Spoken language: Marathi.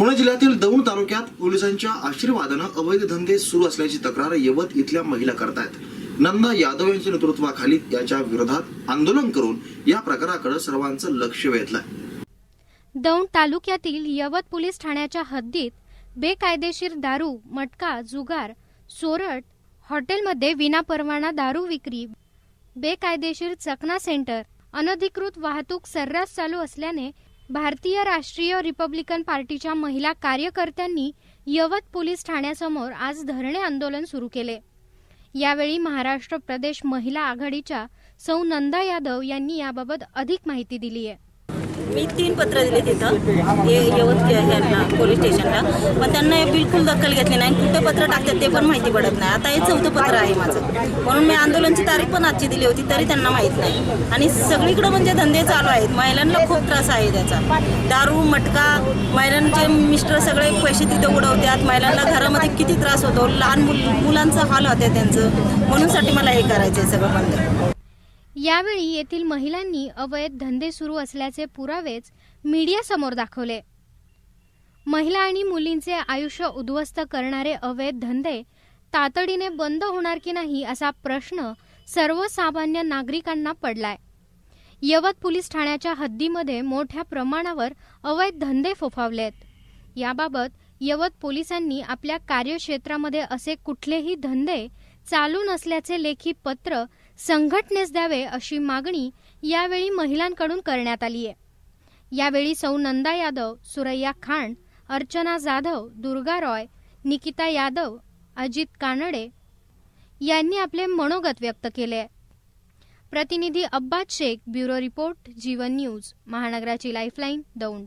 पुणे जिल्ह्यातील दौंड तालुक्यात पोलिसांच्या आशीर्वादानं अवैध धंदे सुरू असल्याची तक्रार यवत इथल्या महिला करतायत. नंदा यादव यांच्या नेतृत्वाखाली याच्या विरोधात आंदोलन करून या प्रकाराकडे सर्वांचं लक्ष वेधलंय. दौंड तालुक्यातील यवत पोलीस ठाण्याच्या हद्दीत बेकायदेशीर दारू मटका जुगार सोरट हॉटेलमध्ये विनापरवाना दारू विक्री बेकायदेशीर चकना सेंटर अनधिकृत वाहतूक सर्रास चालू असल्याने भारतीय राष्ट्रीय रिपब्लिकन पार्टीच्या महिला कार्यकर्त्यांनी यवत पोलीस ठाण्यासमोर आज धरणे आंदोलन सुरू केले. यावेळी महाराष्ट्र प्रदेश महिला आघाडीच्या सौ नंदा यादव यांनी याबाबत अधिक माहिती दिली आहे मी तीन पत्र दिले तिथं हे यवत ह्यांना पोलीस स्टेशनला. पण त्यांना हे बिलकुल दखल घेतली नाही. कुठं पत्र टाकतात ते पण माहिती पडत नाही. आता हे चौथं पत्र आहे माझं. म्हणून मी आंदोलनची तारीख पण आजची दिली होती तरी त्यांना माहीत नाही. आणि सगळीकडं म्हणजे धंदे चालू आहेत. महिलांना खूप त्रास आहे त्याचा. दारू मटका महिलांचे मिस्टर सगळे पैसे तिथे उडवतात. महिलांना घरामध्ये किती त्रास होतो. लहान मुल मुलांचं हाल होते त्यांचं. म्हणूनसाठी मला हे करायचं आहे सगळं बंद. यावेळी येथील महिलांनी अवैध धंदे सुरू असल्याचे पुरावेच मीडियासमोर दाखवले. महिला आणि मुलींचे आयुष्य उद्ध्वस्त करणारे अवैध धंदे तातडीने बंद होणार की नाही असा प्रश्न सर्वसामान्य नागरिकांना पडलाय. यवत पोलीस ठाण्याच्या हद्दीमध्ये मोठ्या प्रमाणावर अवैध धंदे फोफावलेत. याबाबत यवत पोलिसांनी आपल्या कार्यक्षेत्रामध्ये असे कुठलेही धंदे चालू नसल्याचे लेखी पत्र संघटनेस द्यावे अशी मागणी यावेळी महिलांकडून करण्यात आली आहे. यावेळी सौ नंदा यादव सुरैया खांड अर्चना जाधव दुर्गा रॉय निकिता यादव अजित कानडे यांनी आपले मनोगत व्यक्त केले आहे. प्रतिनिधी Abbas Shaikh bureau report Jeevan news महानगराची lifeline Daund.